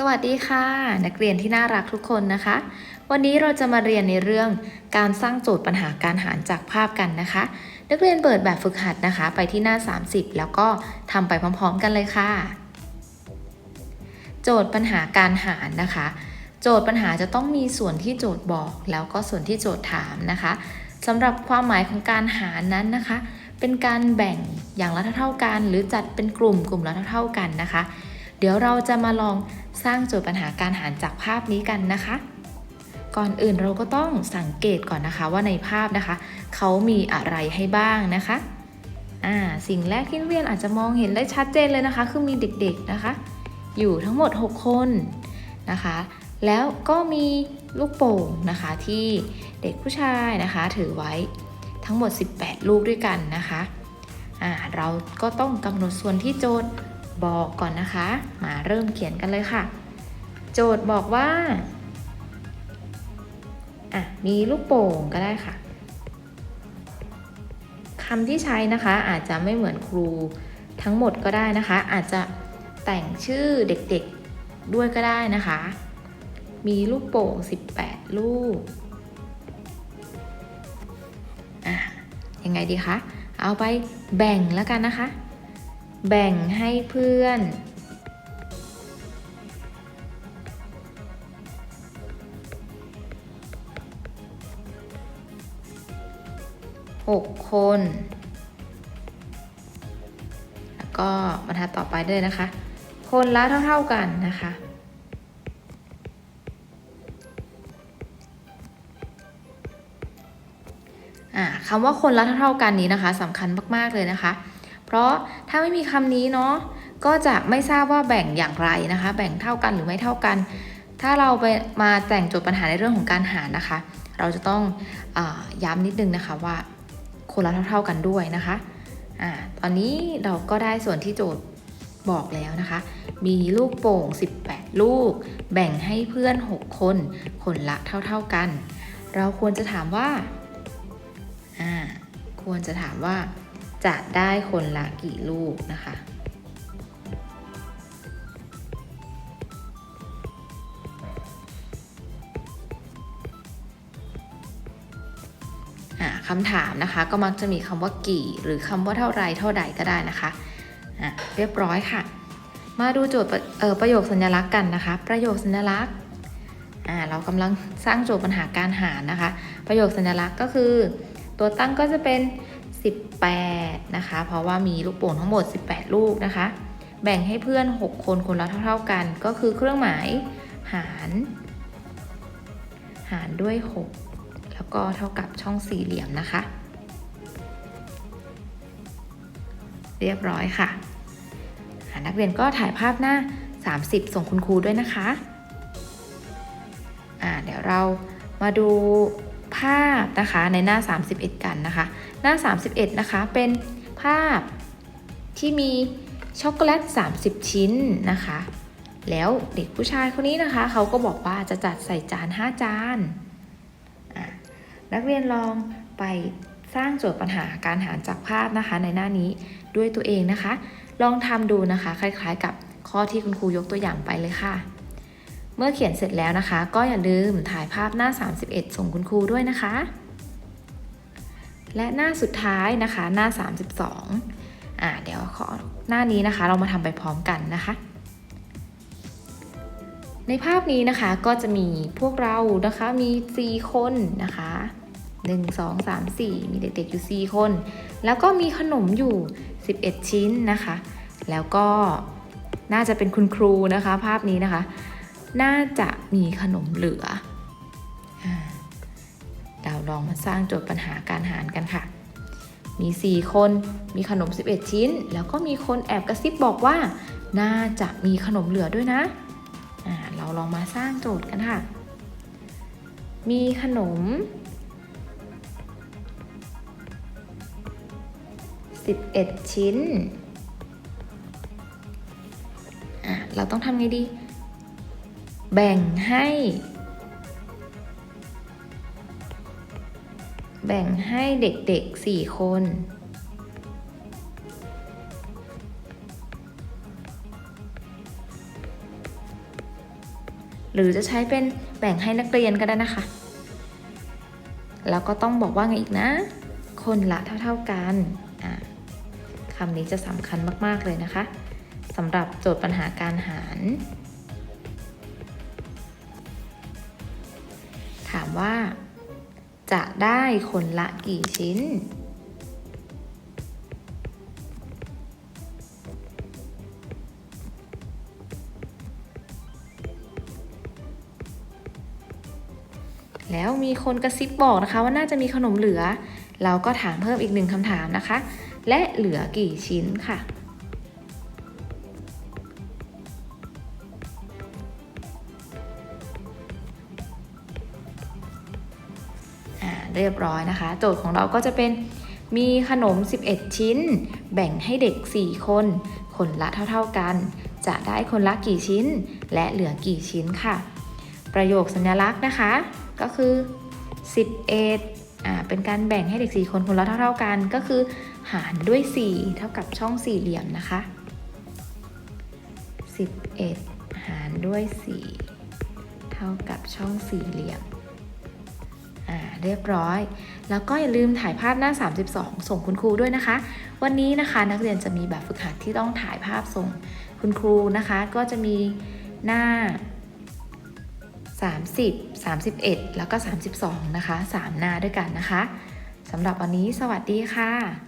สวัสดีค่ะ นักเรียนที่น่ารักทุกคนนะคะ วันนี้เราจะมาเรียนในเรื่องการสร้างโจทย์ปัญหาการหารจากภาพกันนะคะ นักเรียนเปิดแบบฝึกหัดนะคะ ไปที่หน้า 30 แล้วก็ทำไปพร้อม ๆ กันเลยค่ะ โจทย์ปัญหาการหารนะคะ โจทย์ปัญหาจะต้องมีส่วนที่โจทย์บอก แล้วก็ส่วนที่โจทย์ถามนะคะสำหรับความหมายของการหารนั้นนะคะ เป็นการแบ่งอย่างละเท่ากัน หรือจัดเป็นกลุ่มกลุ่มละเท่ากันนะคะ เดี๋ยวเราจะมาลองสร้างโจทย์ปัญหาการหารจากภาพนี้กันนะคะ ก่อนอื่นเราก็ต้องสังเกตก่อนนะคะว่าในภาพนะคะ เขามีอะไรให้บ้างนะคะอ่าสิ่งแรกที่นักเรียนอาจจะมองเห็นได้ชัดเจนเลยนะคะ คือมีเด็กๆนะคะ อยู่ทั้งหมด 6 คนนะคะ แล้วก็มีลูกโป่งนะคะที่เด็กผู้ชายนะคะ ถือไว้ทั้งหมด 18 ลูกด้วยกันนะคะอ่าเราก็ต้องกำหนดส่วนที่โจทย์ บอกก่อนนะคะ มาเริ่มเขียนกันเลยค่ะ โจทย์บอกว่าอะมีลูกโป่งก็ได้ค่ะคำที่ใช้นะคะอาจจะไม่เหมือนครูทั้งหมดก็ได้นะคะ อาจจะแต่งชื่อเด็กๆด้วยก็ได้นะคะ มีลูกโป่ง 18 ลูกอะยังไงดีคะ เอาไปแบ่งแล้วกันนะคะ แบ่งให้เพื่อน หกคน แล้วก็บรรทัดต่อไปด้เลยนะคะ คนละเท่า ๆกันนะคะคำว่าคนละเท่าๆกันนี้นะคะสำคัญมาก ๆ เลยนะคะ เพราะถ้าไม่มีคำนี้เนาะก็จะไม่ทราบว่าแบ่งอย่างไรนะคะ แบ่งเท่ากันหรือไม่เท่ากัน ถ้าเราไปมาแต่งโจทย์ปัญหาในเรื่องของการหารนะคะ เราจะต้องอย้ำนิดนึงนะคะว่า คนละเท่าๆกันด้วยนะคะอ่าตอนนี้เราก็ได้ส่วนที่โจทย์บอกแล้วนะคะ มีลูกโป่ง 18 ลูก แบ่งให้เพื่อน 6 คน คนละเท่า ๆกัน เราควรจะถามว่า อ่า ควรจะถามว่า จะได้คนละกี่ลูกนะคะอ่าคำถามนะคะก็มักจะมีคำว่ากี่ หรือคำว่าเท่าไรเท่าใดก็ได้นะคะะเรียบร้อยค่ะ มาดูโจทย์ประเอ่อประโยคสัญลักษณ์กันนะคะ ประโยคสัญลักษณ์เรากำลังสร้างโจทย์ปัญหาการหารนะคะ ประโยคสัญลักษณ์ก็คือ ตัวตั้งก็จะเป็น 18 นะคะ เพราะว่ามีลูกโป่งทั้งหมด 18 ลูกนะคะ แบ่งให้เพื่อน 6 คนคนละเท่า ๆกัน ก็คือเครื่องหมายหาร หารด้วย 6 แล้วก็เท่ากับช่องสี่เหลี่ยมนะคะ เรียบร้อยค่ะอ่านักเรียนก็ถ่ายภาพหน้า 30 ส่งคุณครูด้วยนะคะ อ่าเดี๋ยวเรามาดู ภาพนะคะในหน้า 31 กันนะคะ หน้า 31 นะคะ เป็นภาพที่มีช็อกโกแลต 30 ชิ้นนะคะ แล้วเด็กผู้ชายคนนี้นะคะ เขาก็บอกว่าจะจัดใส่จาน 5 จาน นักเรียนลองไปสร้างโจทย์ปัญหาการหารจากภาพนะคะ ในหน้านี้ด้วยตัวเองนะคะ ลองทำดูนะคะ คล้ายๆ กับข้อที่คุณครูยกตัวอย่างไปเลยค่ะ เมื่อเขียนเสร็จแล้วนะคะ ก็อย่าลืมถ่ายภาพหน้า 31 ส่งคุณครูด้วยนะคะ และหน้าสุดท้ายนะคะหน้า 32อ่าเดี๋ยวขอหน้านี้นะคะ เรามาทำไปพร้อมกันนะคะในภาพนี้นะคะก็จะมีพวกเรานะคะมี 4 คนนะคะ 1 2 3 4 มีเด็กๆอยู่ 4 คน แล้วก็มีขนมอยู่ 11 ชิ้นนะคะ แล้วก็น่าจะเป็นคุณครูนะคะ ภาพนี้นะคะ น่าจะมีขนมเหลือเราลองมาสร้างโจทย์ปัญหาการหารกันค่ะ มี 4 คน มีขนม 11 ชิ้น แล้วก็มีคนแอบกระซิบบอกว่า น่าจะมีขนมเหลือด้วยนะเราลองมาสร้างโจทย์กันค่ะ มีขนม 11 ชิ้น เราต้องทำไงดี แบ่งให้ แบ่งให้เด็กๆ4คน หรือจะใช้เป็นแบ่งให้นักเรียนก็ได้นะคะ แล้วก็ต้องบอกว่าไงอีกนะ คนละเท่าๆกันคำนี้จะสำคัญมาก ๆ เลยนะคะสำหรับโจทย์ปัญหาการหาร ว่า จะได้คนละกี่ชิ้น แล้วมีคนกระซิบบอกนะคะว่าน่าจะมีขนมเหลือ เราก็ถามเพิ่มอีกหนึ่งคำถามนะคะ และเหลือกี่ชิ้นค่ะ เรียบร้อยนะคะ โจทย์ของเราก็จะเป็นมีขนม 11 ชิ้น แบ่งให้เด็ก 4 คน คนละเท่าๆกัน จะได้คนละกี่ชิ้น และเหลือกี่ชิ้นค่ะ ประโยคสัญลักษณ์นะคะ ก็คือ 11อ่าเป็นการแบ่งให้เด็ก 4 คนคนละเท่าๆกัน ก็คือ หารด้วย 4 เท่ากับช่องสี่เหลี่ยมนะคะ 11 หารด้วย 4 เท่ากับช่องสี่เหลี่ยม อ่าเรียบร้อย แล้วก็อย่าลืมถ่ายภาพหน้า 32 ส่งคุณครูด้วยนะคะ วันนี้นะคะนักเรียนจะมีแบบฝึกหัดที่ต้องถ่ายภาพส่งคุณครูนะคะ ก็จะมีหน้า 30 31 แล้วก็ 32 นะคะ 3 หน้าด้วยกันนะคะสำหรับวันนี้สวัสดีค่ะ